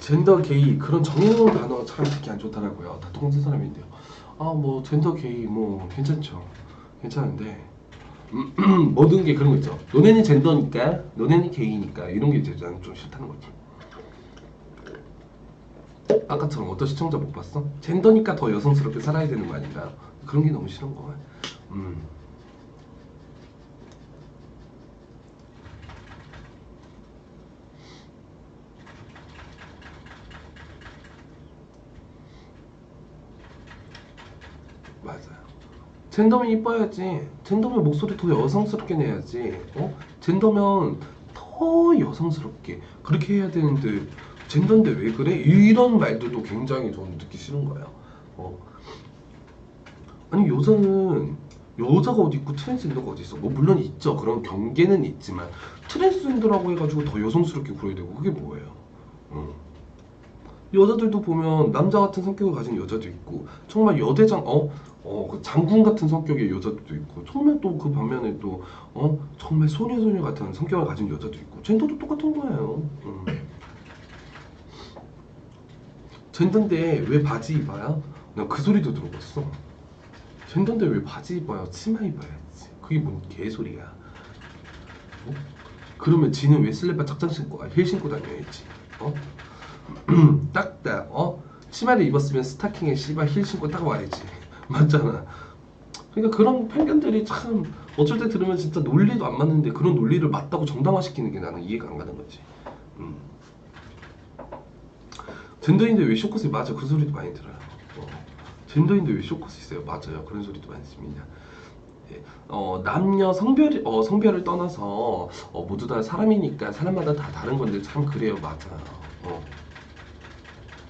젠더 게이 그런 정해놓은 단어 참 듣기 안 좋더라고요. 다 동생 사람인데요. 아 뭐 젠더 게이 뭐 괜찮죠. 괜찮은데 모든 게 그런 거 있죠. 너네는 젠더니까, 너네는 게이니까 이런 게 이제 나는 좀 싫다는 거지. 아까처럼 어떤 시청자 못 봤어? 젠더니까 더 여성스럽게 살아야 되는 거 아닌가? 그런 게 너무 싫은 거야. 음. 맞아요. 젠더면 이뻐야지. 젠더면 목소리 더 여성스럽게 내야지. 어? 젠더면 더 여성스럽게 그렇게 해야 되는데 젠더인데 왜 그래? 이런 말들도 굉장히 저는 듣기 싫은 거예요. 어. 아니 여자는 여자가 어디 있고 트랜스젠더가 어디 있어? 뭐 물론 있죠. 그런 경계는 있지만 트랜스젠더라고 해가지고 더 여성스럽게 굴어야 되고 그게 뭐예요? 어. 여자들도 보면 남자 같은 성격을 가진 여자도 있고 정말 여대장 어? 어, 그 장군 같은 성격의 여자도 있고 정말 또 그 반면에 또 어? 정말 소녀소녀 같은 성격을 가진 여자도 있고 젠더도 똑같은 거예요. 음. 젠더인데 왜 바지 입어요? 나그 소리도 들어봤어. 젠더인데 왜 바지 입어요? 치마 입어야지. 그게 뭔 개소리야. 어? 그러면 지는 왜 슬리퍼 착장 신고 아, 힐 신고 다녀야지. 어? 딱딱 어 치마를 입었으면 스타킹에 씨발 힐 신고 딱 와야지 맞잖아. 그러니까 그런 편견들이 참 어쩔 때 들으면 진짜 논리도 안 맞는데 그런 논리를 맞다고 정당화시키는 게 나는 이해가 안 가는 거지. 음. 젠더인데 왜 쇼컷이 맞아? 그 소리도 많이 들어요. 어. 젠더인데 왜 쇼컷이 있어요? 맞아요. 그런 소리도 많습니다. 예. 어, 남녀 성별 어, 성별을 떠나서 어, 모두 다 사람이니까 사람마다 다 다른 건데 참 그래요. 맞아요